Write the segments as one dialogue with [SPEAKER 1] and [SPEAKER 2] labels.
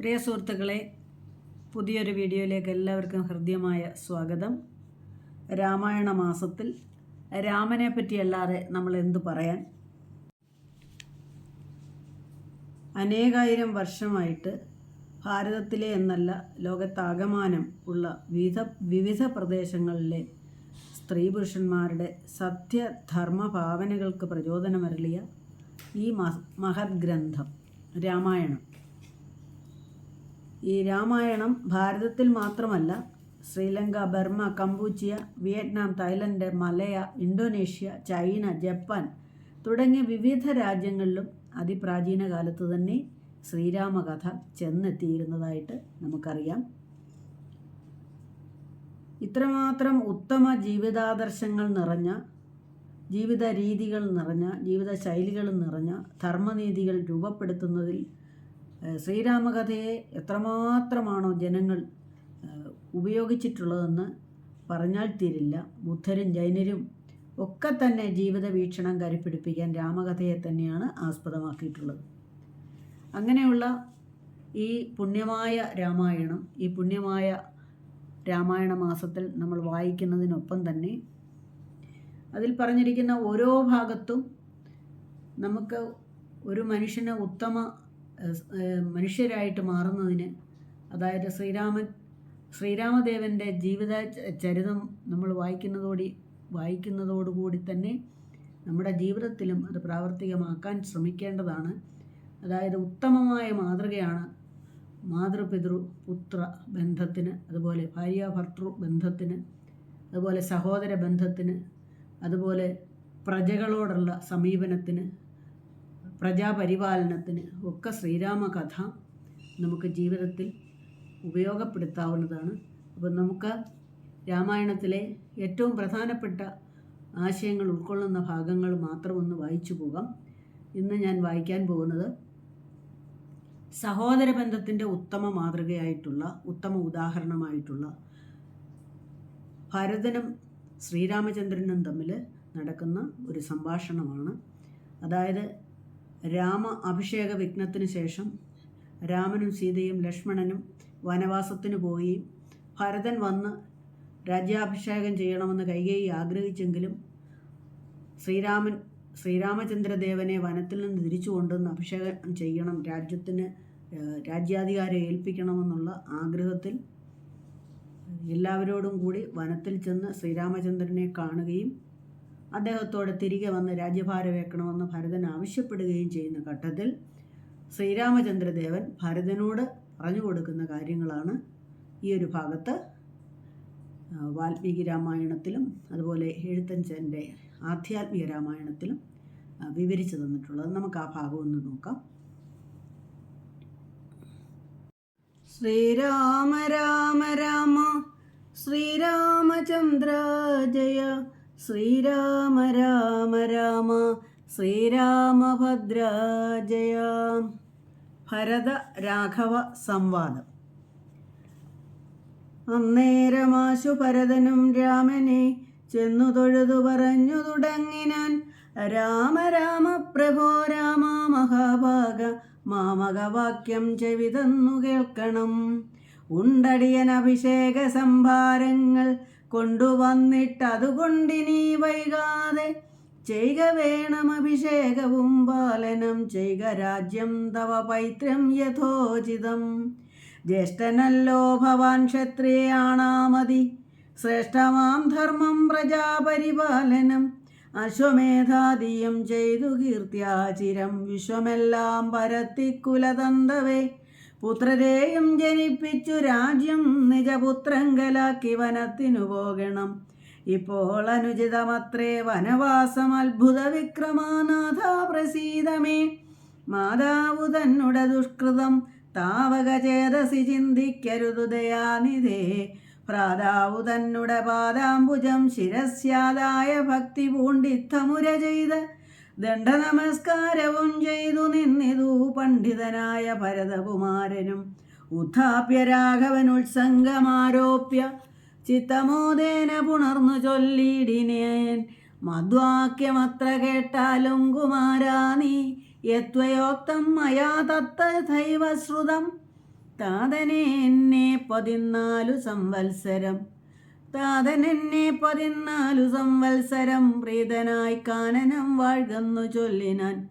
[SPEAKER 1] പ്രിയ സുഹൃത്തുക്കളെ പുതിയൊരു വീഡിയോയിലേക്ക് എല്ലാവർക്കും ഹൃദ്യമായ സ്വാഗതം. രാമായണ മാസത്തിൽ രാമനെ പറ്റിയല്ലാതെ നമ്മൾ എന്തു പറയാൻ? അനേകായിരം വർഷമായിട്ട് ഭാരതത്തിലെ എന്നല്ല ലോകത്താകമാനം ഉള്ള വിവിധ വിവിധ പ്രദേശങ്ങളിലെ സ്ത്രീ പുരുഷന്മാരുടെ സത്യധർമ്മ ഭാവനകൾക്ക് പ്രചോദനമരളിയ ഈ മഹ- മഹത് ഗ്രന്ഥം രാമായണം. ഈ രാമായണം ഭാരതത്തിൽ മാത്രമല്ല Sri Lanka Burma Kampuchea Vietnam Thailand Malaya Indonesia China Japan തുടങ്ങിയ വിവിധ രാജ്യങ്ങളിലും അതിപ്രാചീന കാലത്ത് തന്നെ ശ്രീരാമകഥ ചെന്നെത്തിയിരുന്നതായിട്ട് നമുക്കറിയാം. ഇത്രമാത്രം ഉത്തമ ജീവിതാദർശങ്ങൾ നിറഞ്ഞ ജീവിത രീതികൾ നിറഞ്ഞ ജീവിത ശൈലികൾ നിറഞ്ഞ ധർമ്മനീതികൾ രൂപപ്പെടുത്തുന്നതിൽ ശ്രീരാമകഥയെ എത്രമാത്രമാണോ ജനങ്ങൾ ഉപയോഗിച്ചിട്ടുള്ളതെന്ന് പറഞ്ഞാൽ തീരില്ല. ബുദ്ധരും ജൈനരും ഒക്കെ തന്നെ ജീവിത വീക്ഷണം കരുപ്പിടിപ്പിക്കാൻ രാമകഥയെ തന്നെയാണ് ആസ്പദമാക്കിയിട്ടുള്ളത്. അങ്ങനെയുള്ള ഈ പുണ്യമായ രാമായണം ഈ പുണ്യമായ രാമായണ മാസത്തിൽ നമ്മൾ വായിക്കുന്നതിനൊപ്പം തന്നെ അതിൽ പറഞ്ഞിരിക്കുന്ന ഓരോ ഭാഗത്തും നമുക്ക് ഒരു മനുഷ്യന് ഉത്തമ മനുഷ്യരായിട്ട് മാറുന്നതിന് അതായത് ശ്രീരാമൻ ശ്രീരാമദേവന്റെ ജീവിത ചരിതം നമ്മൾ വായിക്കുന്നതോടി വായിക്കുന്നതോടുകൂടി തന്നെ നമ്മുടെ ജീവിതത്തിലും അത് പ്രാവർത്തികമാക്കാൻ ശ്രമിക്കേണ്ടതാണ്. അതായത് ഉത്തമമായ മാതൃകയാണ് മാതൃപിതൃ പുത്ര ബന്ധത്തിന് അതുപോലെ ഭാര്യ ഭർത്തൃ ബന്ധത്തിന് അതുപോലെ സഹോദര ബന്ധത്തിന് അതുപോലെ പ്രജകളോടുള്ള സമീപനത്തിന് പ്രജാപരിപാലനത്തിന് ഒക്കെ ശ്രീരാമ കഥ നമുക്ക് ജീവിതത്തിൽ ഉപയോഗപ്പെടുത്താവുന്നതാണ്. അപ്പം നമുക്ക് രാമായണത്തിലെ ഏറ്റവും പ്രധാനപ്പെട്ട ആശയങ്ങൾ ഉൾക്കൊള്ളുന്ന ഭാഗങ്ങൾ മാത്രം ഒന്ന് വായിച്ചു പോകാം. ഇന്ന് ഞാൻ വായിക്കാൻ പോകുന്നത് സഹോദര ബന്ധത്തിന്റെ ഉത്തമ മാതൃകയായിട്ടുള്ള ഉത്തമ ഉദാഹരണമായിട്ടുള്ള ഭരതനും ശ്രീരാമചന്ദ്രനും തമ്മിൽ നടക്കുന്ന ഒരു സംഭാഷണമാണ്. അതായത് രാമ അഭിഷേക വിഘ്നത്തിന് ശേഷം രാമനും സീതയും ലക്ഷ്മണനും വനവാസത്തിന് പോയി. ഭരതൻ വന്ന് രാജ്യാഭിഷേകം ചെയ്യണമെന്ന് കൈകേയി ആഗ്രഹിച്ചെങ്കിലും ശ്രീരാമൻ ശ്രീരാമചന്ദ്രദേവനെ വനത്തിൽ നിന്ന് തിരിച്ചു കൊണ്ടുവന്ന് അഭിഷേകം ചെയ്യണം രാജ്യത്തിന് രാജ്യാധികാരം ഏൽപ്പിക്കണമെന്നുള്ള ആഗ്രഹത്തിൽ എല്ലാവരോടും കൂടി വനത്തിൽ ചെന്ന് ശ്രീരാമചന്ദ്രനെ കാണുകയും അദ്ദേഹത്തോട് തിരികെ വന്ന് രാജ്യഭാരം വെക്കണമെന്ന് ഭരതൻ ആവശ്യപ്പെടുകയും ചെയ്യുന്ന ഘട്ടത്തിൽ ശ്രീരാമചന്ദ്രദേവൻ ഭരതനോട് പറഞ്ഞു കൊടുക്കുന്ന കാര്യങ്ങളാണ് ഈ ഒരു ഭാഗത്ത്. വാൽമീകി രാമായണത്തിലും അതുപോലെ എഴുത്തഞ്ചന്റെ ആധ്യാത്മിക രാമായണത്തിലും വിവരിച്ചു തന്നിട്ടുള്ളത്. നമുക്ക് ആ ഭാഗം ഒന്ന് നോക്കാം. ശ്രീരാമ രാമ രാമ ശ്രീരാമചന്ദ്ര ജയ ശ്രീരാമ രാമ രാമ ശ്രീരാമഭദ്ര ജയ ഭരത രാഘവ സംവാദം. അന്നേരമാശു ഭരതനും രാമനെ ചെന്നു തൊഴുതു പറഞ്ഞു തുടങ്ങിനാൻ. രാമ രാമ പ്രഭോ രാമ മഹാഭാഗ മാമകവാക്യം ചെവിതന്നു കേൾക്കണം. ഉണ്ടടിയൻ അഭിഷേക സംഭാരങ്ങൾ കൊണ്ടുവന്നിട്ടതുകൊണ്ടിനി വൈകാതെ ചെയ്ക വേണം അഭിഷേകവും പാലനം ചെയ്ക രാജ്യം തവ പൈത്രം യഥോചിതം. ജ്യേഷ്ഠനല്ലോ ഭവാൻ ക്ഷത്രിയാണാമതി. ശ്രേഷ്ഠമാം ധർമ്മം പ്രജാപരിപാലനം. അശ്വമേധാദിയം ചെയ്തു കീർത്തിയാചിരം വിശ്വമെല്ലാം പരത്തിക്കുലതന്തവേ പുത്രരെയും ജനിപ്പിച്ചു രാജ്യം നിജപുത്രങ്കലാക്കി വനത്തിനു പോകണം. ഇപ്പോൾ അനുചിതമത്രേ വനവാസം അത്ഭുത വിക്രമാനാഥ പ്രസീതമേ. മാതാവു തന്നുടെ ദുഷ്കൃതം താവക ചേതസി ചിന്തിക്കരുതു ദയാനിധേ. ഭ്രാതാവു തന്നുടെ പാദാംബുജം ശിരസ്യാദായ ഭക്തി പൂണ്ടിത്തമുര ചെയ്ത് ദണ്ഡനമസ്കാരവും ചെയ്തു നിന്നിതു പണ്ഡിതനായ ഭരതകുമാരനും. ഉത്ഥാപ്യ രാഘവൻ ഉത്സംഗമാരോപ്യ ചിത്തമോദേന പുണർന്നു ചൊല്ലിടിനേൻ മദ്വാക്യമത്ര കേട്ടാലും കുമാരാ നീ യത്വയോക്തം മയാ തത്തൈവശ്രുതം താതനെ എന്നെ പതിനാലു സംവത്സരം. താതനെന്നെ പതിനാലു സംവത്സരം പ്രീതനായി കാനനം വാഴ്കന്നു ചൊല്ലിനാൻ.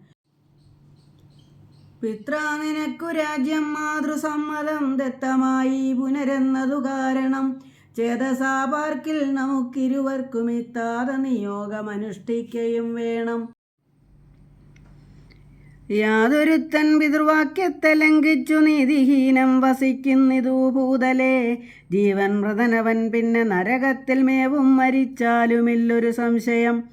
[SPEAKER 1] പിത്രാ നിനക്കു രാജ്യം മാതൃസമ്മതം ദത്തമായി പുനരെന്നതു കാരണം. ചേതസാപാർക്കിൽ നമുക്കിരുവർക്കും ഇത്താത നിയോഗമനുഷ്ഠിക്കുകയും വേണം. യാതൊരുത്തൻ പിതൃവാക്യത്തെ ലംഘിച്ചു നീതിഹീനം വസിക്കുന്നിതു ഭൂതലേ. ജീവൻ മൃതനവൻ പിന്നെ നരകത്തിൽ മേവും മരിച്ചാലുമില്ലൊരു സംശയം.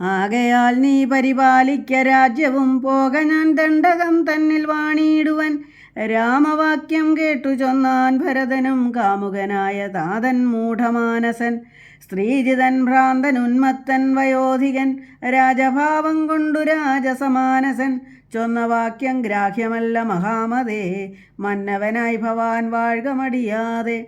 [SPEAKER 1] ആകയാൽ നീ പരിപാലിക്ക രാജ്യവും പോക ഞാൻ ദണ്ഡകം തന്നിൽ വാണിയിടുവൻ. രാമവാക്യം കേട്ടു ചൊന്നാൻ ഭരതനും കാമുകനായ താതൻ മൂഢമാനസൻ. സ്ത്രീജിതൻ ഭ്രാന്തൻ ഉന്മത്തൻ വയോധികൻ രാജഭാവം കൊണ്ടു രാജസമാനസൻ ചൊന്ന വാക്യം ഗ്രാഹ്യമല്ല മഹാമതേ മന്നവനായി ഭവാൻ വാഴ്കമടിയാതെ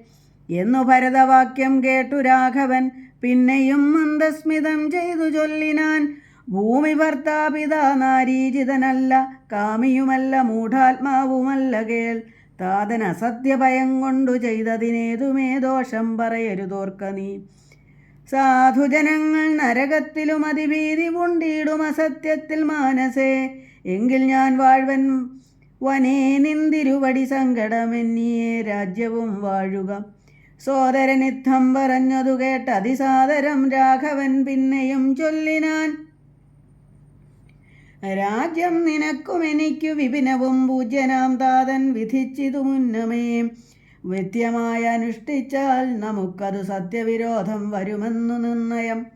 [SPEAKER 1] എന്നു ഭരതവാക്യം കേട്ടു രാഘവൻ പിന്നെയും മന്ദസ്മിതം ചെയ്തു ചൊല്ലിനാൻ. ഭൂമി ഭർത്താപിത നാരീജിതനല്ല കാമിയുമല്ല മൂഢാത്മാവുമല്ല കേൾ. താതൻ അസത്യഭയം കൊണ്ടു ചെയ്തതിനേതുമേ ദോഷം പറയരുതോർക്ക നീ. സാധുജനങ്ങൾ നരകത്തിലും അതിഭീതി ഉണ്ടിടും അസത്യത്തിൽ മാനസേ. എങ്കിൽ ഞാൻ വാഴ്വൻ വനേ നിന്തിരുവടി സങ്കടമെന്നിയേ രാജ്യവും വാഴുക. സോദരനിത്തം പറഞ്ഞതു കേട്ട് അതിസാദരം രാഘവൻ പിന്നെയും ചൊല്ലിനാൻ. രാജ്യം നിനക്കും എനിക്കു വിപിനവും പൂജ്യനാം താതൻ വിധിച്ചിതു മുന്നമേ. വ്യത്യമായി അനുഷ്ഠിച്ചാൽ നമുക്കത് സത്യവിരോധം വരുമെന്നു നിർണയം.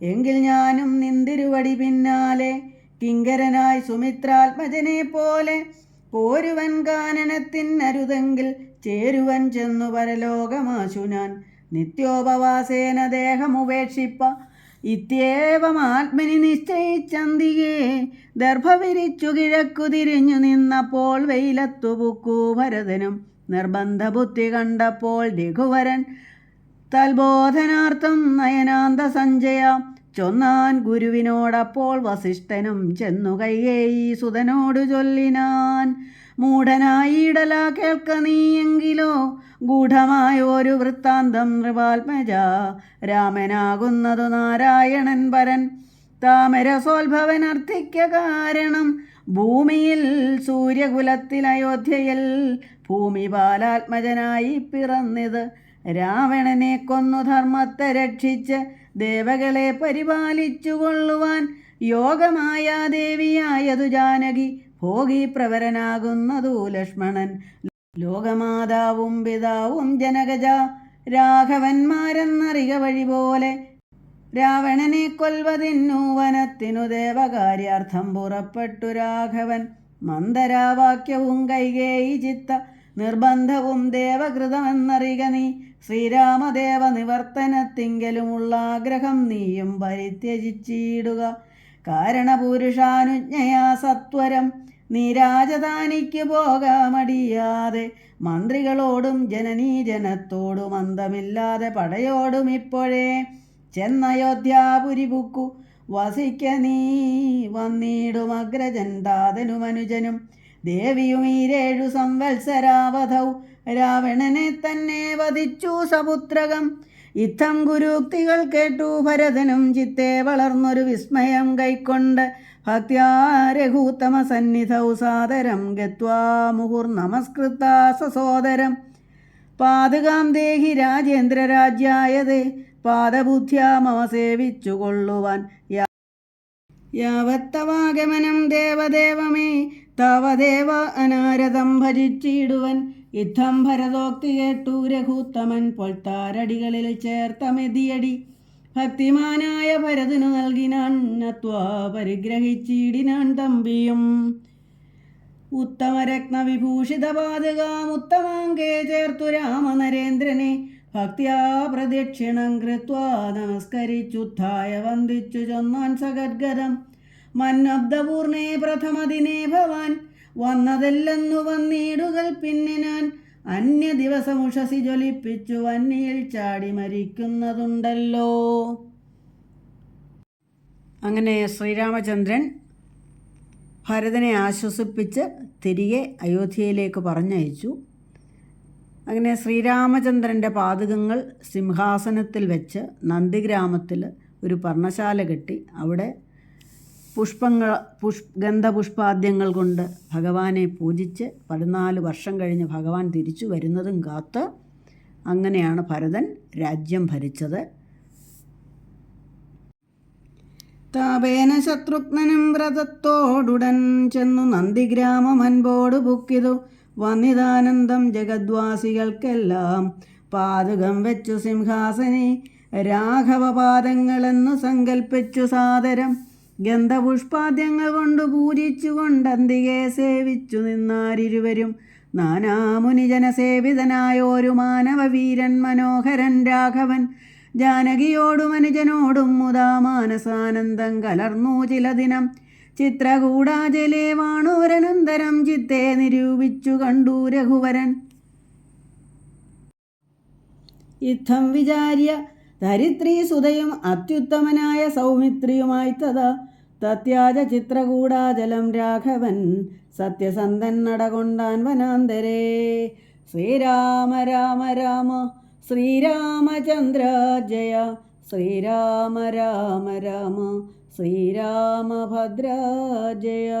[SPEAKER 1] എങ്കിൽ ഞാനും നിന്തിരുവടി പിന്നാലെ കിങ്കരനായി സുമിത്രാത്മജനെ പോലെ പോരുവൻ കാനനത്തിനരുതെങ്കിൽ ചേരുവൻ ചെന്നു പരലോകമാശു ഞാൻ നിത്യോപവാസേന ദേഹമുപേക്ഷിപ്പ ഇത്യേവം ആത്മനി നിശ്ചയിച്ചന്തിയേ ദർഭവിരിച്ചു കിഴക്കു തിരിഞ്ഞു നിന്നപ്പോൾ വെയിലത്തു പുക്കൂ ഭരതനും നിർബന്ധ ബുദ്ധി കണ്ടപ്പോൾ രഘുവരൻ തൽബോധനാർത്ഥം നയനാന്ത സഞ്ജയ ചൊന്നാൻ ഗുരുവിനോടപ്പോൾ വസിഷ്ഠനും ചെന്നു കയ്യേയി സുതനോട് ചൊല്ലിനാൻ. മൂഢനായിടല കേൾക്ക നീയെങ്കിലോ ഗൂഢമായ ഒരു വൃത്താന്തം നൃപാത്മജ രാമനാകുന്നതു നാരായണൻ പരൻ. താമരസോത്ഭവൻ അർത്ഥിക്ക കാരണം ഭൂമിയിൽ സൂര്യകുലത്തിൽ അയോധ്യയിൽ ഭൂമി ബാലാത്മജനായി പിറന്നിത്. രാവണനെ കൊന്നു ധർമ്മത്തെ രക്ഷിച്ച് ദേവകളെ പരിപാലിച്ചു കൊള്ളുവാൻ യോഗമായ ദേവിയായതു ജാനകി ഭോഗി പ്രവരനാകുന്നതു ലക്ഷ്മണൻ. ലോകമാതാവും പിതാവും ജനകജ രാഘവന്മാരെന്നറിക വഴി പോലെ രാവണനെ കൊൽവതിന്നു വനത്തിനു ദേവകാര്യാർത്ഥം പുറപ്പെട്ടു രാഘവൻ. മന്ദരാവാക്യവും കൈകേയി ചിത്ത നിർബന്ധവും ദേവകൃതമെന്നറിക നീ. ശ്രീരാമദേവ നിവർത്തനത്തിങ്കലുമുള്ള ആഗ്രഹം നീയും പരിത്യജിച്ചിടുക. കാരണപുരുഷാനുജ്ഞയാ സത്വരം നീ രാജധാനിക്ക് പോകാമടിയാതെ. മന്ത്രികളോടും ജനനീജനത്തോടും അന്തമില്ലാതെ പടയോടും ഇപ്പോഴേ. ചെന്നയോധ്യാപുരി പുക്കു വസിക്ക നീ വന്നിടും അഗ്രജൻ താതനുമനുജനും ദേവിയും ഈരേഴു സംവത്സരാവധൗ. രാവണനെ തന്നെ വധിച്ചു സപുത്രകം. ഇത്തം ഗുരുക്തികൾ കേട്ടു ഭരതനും ചിത്തെ വളർന്നൊരു വിസ്മയം കൈക്കൊണ്ട് രഘൂത്തമ സന്നിധൗ സാദരം ഗത്വാ മുഹുർ നമസ്കൃതാ സസോദരം പാതുകാം ദേഹി രാജേന്ദ്രരാജ്യായതേ. പാദബുദ്ധ്യാ മമ സേവിച്ചു കൊള്ളുവാൻ യാവത്തവാഗമനം ദേവദേവമേ തവദേവ അനാരതം ഭജിച്ചിടുവൻ യുദ്ധം ഭരതോക്തി കേട്ടു രഘുത്തമൻ പൊൽത്താരടികളിൽ ചേർത്ത മെതിയടി. ഭക്തിമാനായ ഭരതനു നൽകിനാൻ പരിഗ്രഹിച്ചിടിനാൻ തമ്പിയും. ഉത്തമരത്നവിഭൂഷിത പാതുകാമുത്തമാങ്കേ ചേർത്തു രാമനരേന്ദ്രനെ. ഭക്തിയാ പ്രദക്ഷിണം കൃത്വാ നമസ്കരിച്ചുത്ഥായ വന്ദിച്ചു ചൊന്നാൻ സഗദ്ഗതം മന്നബ്ദപൂർണേ പ്രഥമദിനേ ഭവാൻ വന്നതെല്ലെന്നു വന്നിടുകൾ പിന്നെ ഞാൻ. അന്യ ദിവസം ഉഷസി ജ്വലിപ്പിച്ചു വന്നിയിൽ ചാടി മരിക്കുന്നതുണ്ടല്ലോ. അങ്ങനെ ശ്രീരാമചന്ദ്രൻ ഭരതനെ ആശ്വസിപ്പിച്ച് തിരികെ അയോധ്യയിലേക്ക് പറഞ്ഞയച്ചു. അങ്ങനെ ശ്രീരാമചന്ദ്രന്റെ പാതകങ്ങൾ സിംഹാസനത്തിൽ വെച്ച് നന്ദിഗ്രാമത്തിൽ ഒരു പർണശാല കെട്ടി. അവിടെ പുഷ്പങ്ങൾ പുഷ് ഗന്ധപുഷ്പാദ്യങ്ങൾ കൊണ്ട് ഭഗവാനെ പൂജിച്ച് പതിനാല് വർഷം കഴിഞ്ഞ് ഭഗവാൻ തിരിച്ചു വരുന്നതും കാത്ത് അങ്ങനെയാണ് ഭരതൻ രാജ്യം ഭരിച്ചത്. താപേന ശത്രുഘ്നനും വ്രതത്തോടുടൻ ചെന്നു നന്ദിഗ്രാമം അൻപോട് ബുക്കിതു വന്നിതാനന്ദം ജഗദ്വാസികൾക്കെല്ലാം പാതുകം വെച്ചു സിംഹാസനെ രാഘവപാദങ്ങളെന്നു സങ്കൽപ്പിച്ചു സാദരം. ഗന്ധപുഷ്പാദ്യങ്ങൾ കൊണ്ട് പൂജിച്ചു കൊണ്ടന്തികെ സേവിച്ചു നിന്നാരിരുവരും. നാനാമുനിജനസേവിതനായോരു മാനവവീരൻ മനോഹരൻ രാഘവൻ. ജാനകിയോടും അനുജനോടും മുതാ മാനസാനന്ദം കലർന്നു ചില ദിനം ചിത്രകൂടാജലെ വാണൂരനന്തരം ചിത്തെ നിരൂപിച്ചു കണ്ടു രഘുവരൻ. യുദ്ധം വിചാര്യ ധരിത്രി സുതയും അത്യുത്തമനായ സൗമിത്രിയുമായി തഥാ തത്യാജ ചിത്രകൂടാചലം രാഘവൻ സത്യസന്ധൻ നടകൊണ്ടാൻ വനാന്തരേ. ശ്രീരാമ രാമ രാമ ശ്രീരാമചന്ദ്ര ജയ ശ്രീരാമ രാമ രാമ ശ്രീരാമഭദ്ര ജയ.